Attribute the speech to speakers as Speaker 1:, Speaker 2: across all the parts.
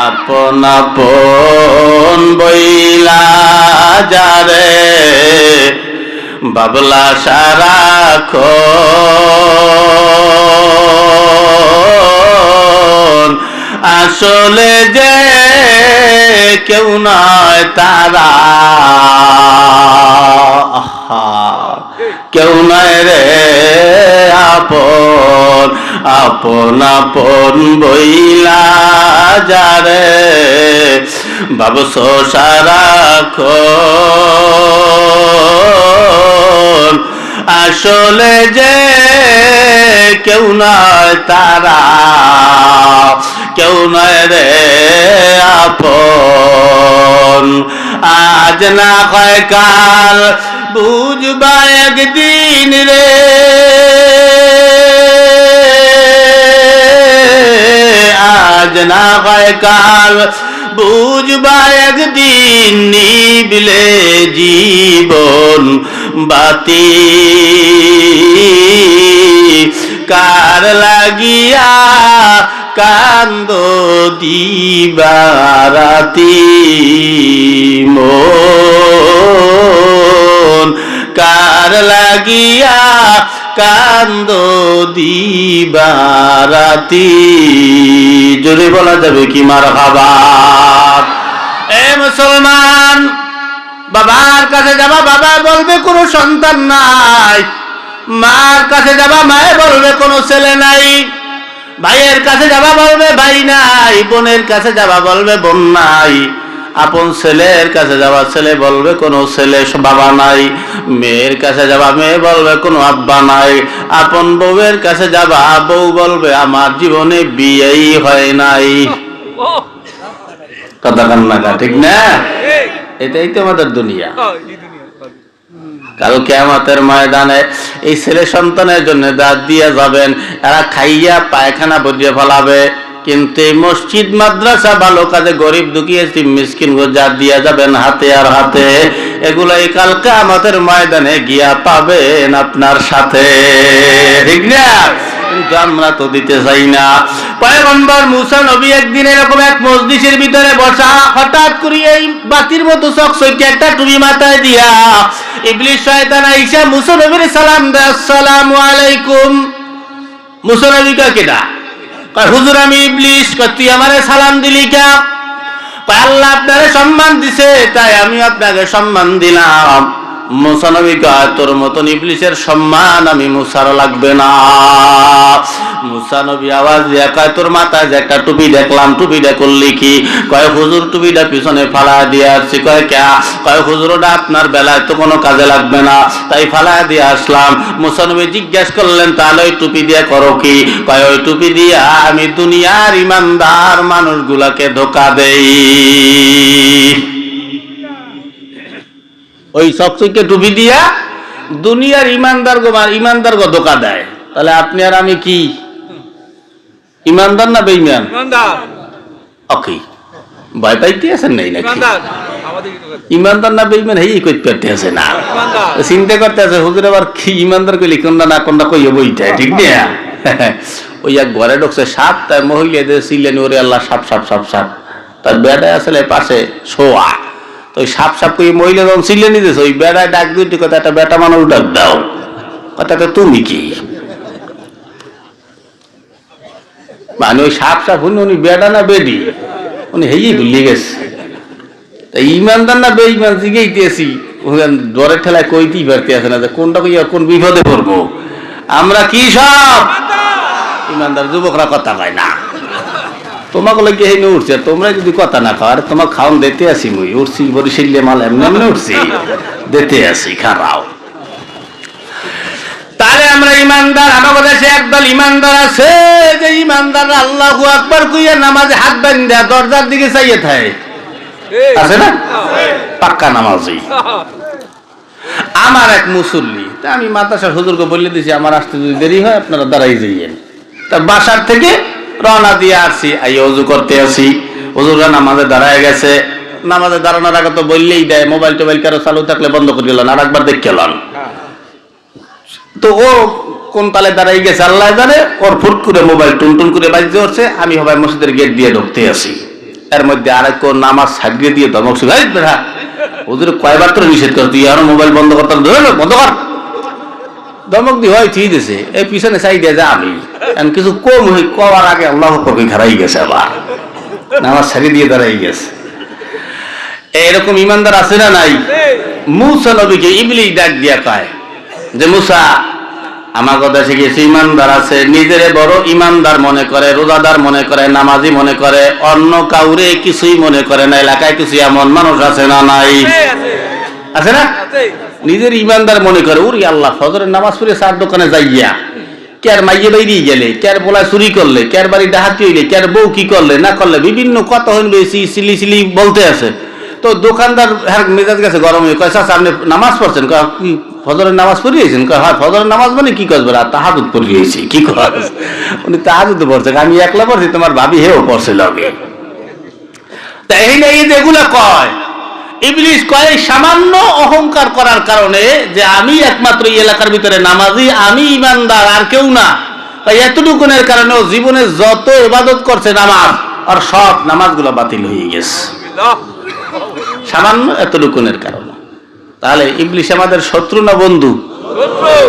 Speaker 1: আপন আপন বইলা যারে বাবলা সারা আসলে যে কেউ নয় তারা। আপন আপন বইলা যারে। বাবস সারা আসলে যে কেউ নয় তারা, কেউ নয় রে আপন। আজ না হয় কাল বুঝবা একদিন রে। হয় কাল বুঝবা একদিন নিবিলে জীবন বাতি কার লাগিয়া কান্দ দিবারাতি মন? কার লাগিয়া কান্দ দিবারাতি। জোরে বলা যাবে কি মার খাবার এ মুসলমান, বাবার কাছে যাবা, বাবা বলবে কোনো সন্তান নাই। মার কাছে যাবা, মায়ে বলবে কোনো ছেলে নাই। ভাইয়ের কাছে যাবা, বলবে ভাই নাই। বোনের কাছে যাবা, বলবে বোন নাই। আপন ছেলের কাছে যাবা ছেলে বলবে কোনো ছেলে বাবা নাই মেয়ের কাছে যাবা মেয়ে বলবে কোনো আব্বা নাই আপন বউয়ের কাছে যাবা বউ বলবে আমার জীবনে বিয়েই হয় নাই। কথা কান্না ঠিক না? এটাই তো আমাদের দুনিয়া। কাল কেয়ামতের ময়দানে এই ছেলে সন্তানের জন্য দাঁত দিয়ে যাবেন এরা খাইয়া পায়খানা বজিয়ে ফেলাবে। কিন্তু এই মসজিদ, মাদ্রাসা ভালো কাজে গরিব দুঃখী মিসকিন যা দিয়া যাবেন হাতে আর হাতে, এগুলাই কালকে আমাদের ময়দানে গিয়া পাবেন আপনার সাথে। ঠিক না? কিন্তু আমরা তো দিতে চাই না। পয়গম্বর মুসা নবী একদিন এরকম এক মসজিদের ভিতরে বসা, হঠাৎ করে এই বাতির মতো চকচকে একটা টুপি মাথায় দিয়া ইবলিশ শয়তান আইসা মুসা নবীর সালাম দেয়, আসসালামু আলাইকুম। মুসা নবী কা কেডা কয় হুজুর, আমি ইবলিস তুই আমারে সালাম দিলি কা? আল্লাহ আপনারে সম্মান দিছে, তাই আমি আপনাকে সম্মান দিলাম। মুসা নবী কয় তোর মতন ইবলিশের সম্মান আমি মুসার লাগবে না। মুসা নবী আওয়াজ দিয়া কয়, তোর মাথায় যে একটা টুপি দেখলাম টুপিটা করলি কি? কয়, হুজুর টুপিটা পিছনে ফালা দিয়ে আসছি। কয়, ক্যা? কয়, হুজুর, ওটা আপনার বেলায় তো কোনো কাজে লাগবে না, তাই ফালা দিয়ে আসলাম। মুসা নবী জিজ্ঞেস করলেন, তাহলে ওই টুপি দিয়ে করো কি? কয়, ওই টুপি দিয়া আমি দুনিয়ার ইমানদার মানুষগুলাকে ধোকা দেই। ওই চকচকে টুপি দিয়া দুনিয়ার ইমানদার ইমানদার গো ধোকা দেয়। তাহলে আপনি আর আমি কি? ইমানদার না বেইমান ওকে ভয় পাইতে আছেন নাই নাকি? ইমানদার। না বেইমান হেই কইতে পারতে আছে না? চিন্তা করতে আছে হুজুর আবার কি ইমানদার কইলি কোনটা না কোনটা কইয়া বইটা ঠিক না? ওই এক ঘরে ঢুকছে সাপ তাই মহিলাদের ছিলেন ওরে আল্লাহ সাপ সাপ সাপ সাপ। তার বেড়ায় আসলে পাশে শোয়া। তো ওই সাপ সাপ কই মহিলা যখন ছিলে নিতেছে, ওই বেড়ায় ডাক দুইটি কথা, একটা বেটা মানুষ ডাক দাও। কথাটা তুমি কি? মানে ওই সাপ সাপ উনি উনি বেড়া না বেডি? উনি হেই ভুলে গেছে। তা ইমানদার না বেঈমান জিগেইতেছি ডরের ঠেলায় কইতেই পারতে আছে না যে কোনটা কইয়া কোন বিপদে পড়ব। আমরা কি সব? ইমানদার যুবকরা কথা কয় না। তোমাকে লাগে হেনে উঠছে আর তোমরা যদি কথা না খাও আর তোমার খাওন দিতে আসি মুই উঠছি বরিশিল্লে মাল এমনি এমনি উঠছি দিতে আসি খারাও। তাহলে আমরা ইমানদার আমাদের দেশে একদল ইমানদার আছে যে ইমানদার আল্লাহ আকবার কুইয়া নামাজে হাত বান্ধা দরজার দিকে চাইয়ে থাকে। আছে না? পাক্কা নামাজি। আমার এক মুসল্লি তা আমি মাতাসার হুজুরকে বলে দিছি আমার আসতে যদি দেরি হয় আপনারা দাঁড়াই যাইয়েন। তা বাসার থেকে রওনা দিয়ে আসছি আই অজু করতে আসি হুজুররা নামাজে দাঁড়ায় গেছে। নামাজে দাঁড়ানোর আগে তো বললেই দেয়, মোবাইল টোবাইল কারও চালু থাকলে বন্ধ করে গেলেন আর একবার দেখে গেলেন তো ও কোন তালে দাঁড়াই গেছে, আল্লাহ জানে, ওর ফুট করে মোবাইল টুন টুন করে বাজতে উঠছে আমি হবাই মসজিদের গেট দিয়ে ঢুকতে আসি এর মধ্যে আরেক কোন নামাজ সাগিয়ে দিয়ে ধমক বেড়া ওদের কয়বার তো নিষেধ কর, তুই আরও মোবাইল বন্ধ করতে ধরে বন্ধ কর। ধমক দি হয় ঠিক আছে। এই পিছনে চাই দিয়ে যা আমি। কিছু কম হই কবার আগে আল্লাহ কবি খারাই গেছে আবার। নামাজ সারি দিয়ে দাঁড়াই গেছে। এরকম ইমানদার আছে না নাই? মুসা নবীকে ইবলি ডাক দিয়া কয় যে মুসা আমার কথা শিখেছি ইমানদার আছে। নিজেরে বড় ইমানদার মনে করে রোজাদার মনে করে নামাজি মনে করে অন্য কাউরে কিছুই মনে করে না। এলাকায় কিছু এমন মানুষ আছে না নাই? আছে না? নিজের ইমানদার মনে করে, উরি আল্লাহ, ফজরের নামাজ পড়ে চার দোকানে যাইয়া কের মাইয়ে বাইরিয়ে গেলে কের বলা চুরি করলে কের বাড়ি ডাহাতি হইলে কের বউ কি করলে, না করলে, বিভিন্ন কথা হইন বেশি, সিলি সিলি বলতে আছে। তো দোকানদার হ্যাঁ মেজাজ গেছে গরম হয়ে কয়, চাচা, আপনি নামাজ পড়ছেন? কি, ফজরের নামাজ পড়িয়েছেন? কয়, হয়, ফজরের নামাজ মানে কি করবে? আর তাহাজুদ পড়িয়েছি। কি কর উনি তাহাজুদ পড়ছে আমি একলা পড়ছি, তোমার ভাবি হেও পড়ছে লগে তা এই না, এই যেগুলা কয় ইবলিশ কয় সামান্য অহংকার করার কারণে যে আমি একমাত্র এই এলাকার ভিতরে নামাজি আমি ইমানদার আর কেউ না। এতটুকুনের কারণে জীবনে যত ইবাদত করছে নামাজ আর সব নামাজগুলো বাতিল হয়ে গেছে। সামান্য এতটুকুনের কারণে। তাহলে ইবলিশ আমাদের শত্রু না বন্ধু?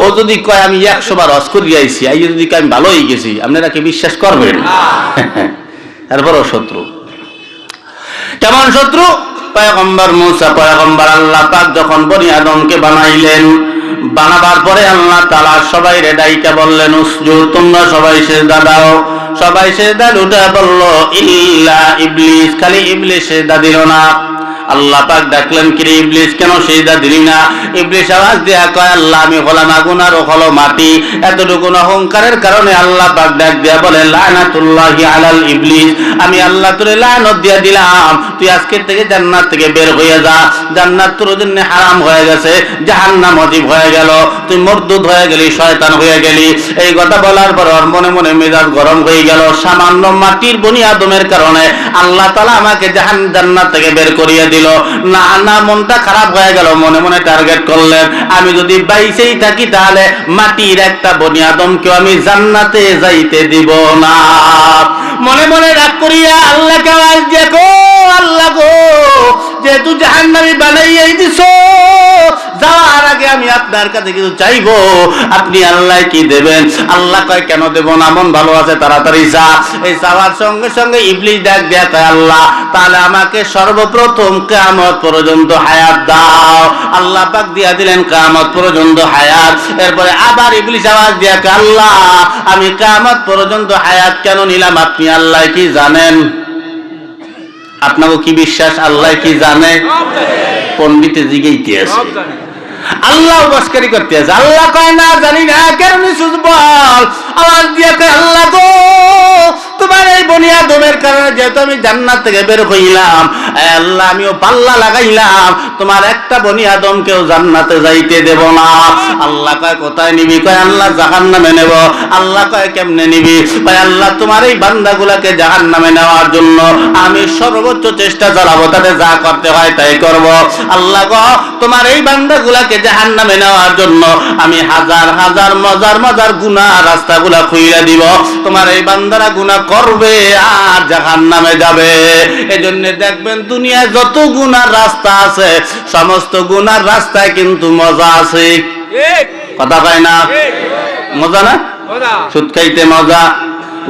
Speaker 1: ও যদি কয় আমি একশো বার হজ করিয়া আইছি আইয়ে যদি কয় আমি ভালো হয়ে গেছি আপনারা কি বিশ্বাস করবেন? তারপরও শত্রু। কেমন শত্রু? পয়গম্বর মুসা, পয়গম্বর আল্লাহ পাক যখন বনি আদমকে বানাইলেন, বানাবার পরে আল্লাহ তালা সবাই রেডাইকে বললেন উসজু তোমরা সবাই সেজদা দাও। সবাই সেজদা উঠে বলল, ইল্লা ইবলিস। খালি ইবলিস সেজদা দিল না। আল্লাহ পাক ডাকলেন কি রে ইবলিস, কেন সেজদা দিলি না? ইবলিস আওয়াজ দেয়া কয়, আল্লাহ, আমি হলাম আগুন আর হলো মাটি। এতটুকু অহংকারের কারণে আল্লাহ পাক ডাক দেয়া বলে, লানাতুল্লাহি আলাল ইবলিস, আমি আল্লাহ তোরে লানত দিয়া দিলাম। তুই আজকে থেকে জান্নাত থেকে বের হয়ে যা। জান্নাত তোর জন্য হারাম হয়ে গেছে, জাহান্নাম অজীব হয়ে গেল। তুই মরদুদ হয়ে গেলি, শয়তান হয়ে গেলি। এই কথা বলার পর ওর মনে মনে মেজাজ গরম হয়ে গেল। সামান্য মাটির বনি আদমের কারণে আল্লাহ তালা আমাকে জাহান জান্নাত থেকে বের করিয়ে দিল। না না, মনটা খারাপ হয়ে গেল, মনে মনে টার্গেট করলেন। আমি যদি বাইসেই থাকি তাহলে মাটির একটা বনি আদমকে আমি জান্নাতে যাইতে দিব না। মনে মনে রাগ করিয়া আল্লাহকে আওয়াজ দেখো গো, আল্লাহ গো, যেহেতু জাহান্নামি বানাইয়াই দিছো, যাওয়ার আগে আমি আপনার কাছে কিছু চাইব। আপনি আল্লাহ কি দেবেন? আল্লাহ কয়, কেন দেব না? মন ভালো আছে, তাড়াতাড়ি যা। এই চাওয়ার সঙ্গে সঙ্গে ইবলিশ ডাক দেয়া কয় আল্লাহ, তাহলে আমাকে সর্বপ্রথম কামত পর্যন্ত হায়াত দাও। আল্লাহ পাক দিয়া দিলেন কামত পর্যন্ত হায়াত। এরপরে আবার ইবলিশ আওয়াজ দিয়া আল্লাহ, আমি কামত পর্যন্ত হায়াত কেন নিলাম? আপনি আল্লাহ কি জানেন? আপনাকে কি বিশ্বাস? আল্লাহ কি জানে? পণ্ডিতে জিগেইতে আছে আল্লাহ বাসকারি করতে আছে। আল্লাহ কয়, না, জানি না কেন নিশুজ আল্লাহ দিয়ে কয় আল্লাহ গো যেহেতু আমি জান্নাত থেকে বের হইলাম আল্লাহ আমিও পাল্লা লাগাইলাম, তোমার একটা বনি আদমকেও জান্নাতে যাইতে দেব না। আল্লাহ কয়, কোথায় নিবি? কয়, আল্লাহ জাহান নামে নেব। আল্লাহ কয়, কেমনে নিবি? কয়, আল্লাহ, তোমার এই বান্দাগুলাকে জাহান নামে নেওয়ার জন্য আমি সর্বোচ্চ চেষ্টা চালাবো যা করতে হয় তাই করব। আল্লাহ গো তোমার এই বান্দাগুলাকে জাহান নামে নেওয়ার জন্য আমি হাজার হাজার, মজার মজার গুনাহ রাস্তাগুলা খুইলা দিব। তোমার এই বান্দারা গুনাহ করবে, আর জাহান নামে যাবে। এজন্য দেখবেন দুনিয়ায় যত গুনার রাস্তা আছে সমস্ত গুনার রাস্তায় কিন্তু মজা আছে। কথা পায় না? মজা না? সুদ খাইতে মজা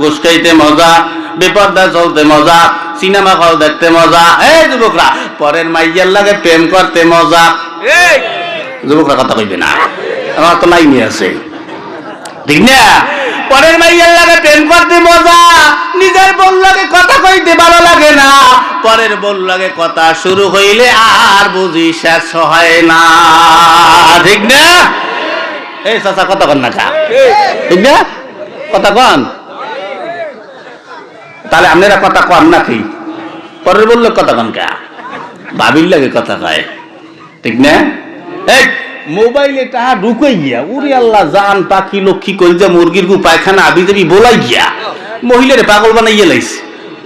Speaker 1: ঘুষ খাইতে মজা বিপদা চলতে মজা সিনেমা হল দেখতে মজা। এই যুবকরা পরের মাইয়ার লাগে প্রেম করতে মজা। যুবকরা কথা কইবে না। আমার তো লাইনে আছে। ঠিক না? পরের মাইয়ার লাগে প্রেম করতে মজা নিজের বোন লাগে কথা কইতে ভালো লাগে না পরের বোন লাগে কথা শুরু হইলে আর বুঝি শেষ হয় না। ঠিক না? এই চাচা, কথা কন না ঠিক না? কথা কন। তাহলে আপনারা কথা কন নাকি? পরের বললে কথা কন কা। ভাবির লাগে কথা কয়। ঠিক না? মোবাইলে টাহা ঢুকাই গিয়া, উরি আল্লাহ, জান, পাখি, লক্ষ্মী কই যে মুরগির গু, পায়খানা আবি যাবি বলাই গিয়া, মহিলারে পাগল বানাইয়া লাইছে।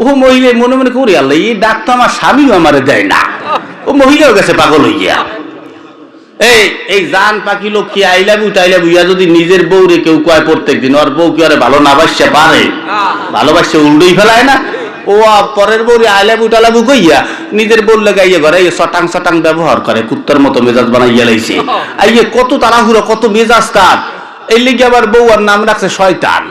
Speaker 1: ও মহিলা মনে মনে করি, আল্লাহ, এই ডাক তো আমার স্বামীও আমারে দেয় না। ও মহিলাও গেছে পাগল হইয়া। এই এই জান পাখি লোক লক্ষ্মী আইলাবু টাইলাবু ইয়া যদি নিজের বউরে কেউ কয় প্রত্যেক দিন, ওর বউ কি আরে ভালো না বাসছে পারে? ভালোবাসছে উল্টোই ফেলায় না। ও পরের বউরে আলাবু টালাবু কইয়া নিজের বললে গাইয়ে ঘরে সটাং সটাং ব্যবহার করে, কুত্তার মতো মেজাজ বানাইয়া লাইছে। আইয়ে কত তাড়াহুড়ো, কত মেজাজ তার। এই লিগে আবার বউ আর নাম রাখছে শয়তান।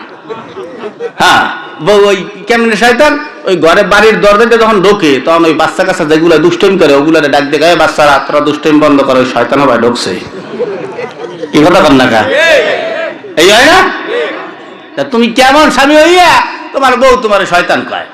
Speaker 1: হ্যাঁ। বউ ওই কেমনে শয়তান? ওই ঘরে বাড়ির দরজাটা যখন ঢোকে, তখন ওই বাচ্চা কাচ্চা যেগুলো দুষ্টম করে, ওগুলারে ডাক দেখায় বাচ্চারা, তোরা দুষ্টম বন্ধ করে, ওই শয়তান ভাই ঢুকছে। কি কথা কর না এই হয় না? তুমি কেমন স্বামী হইয়া তোমার বউ তোমার শয়তান কয়?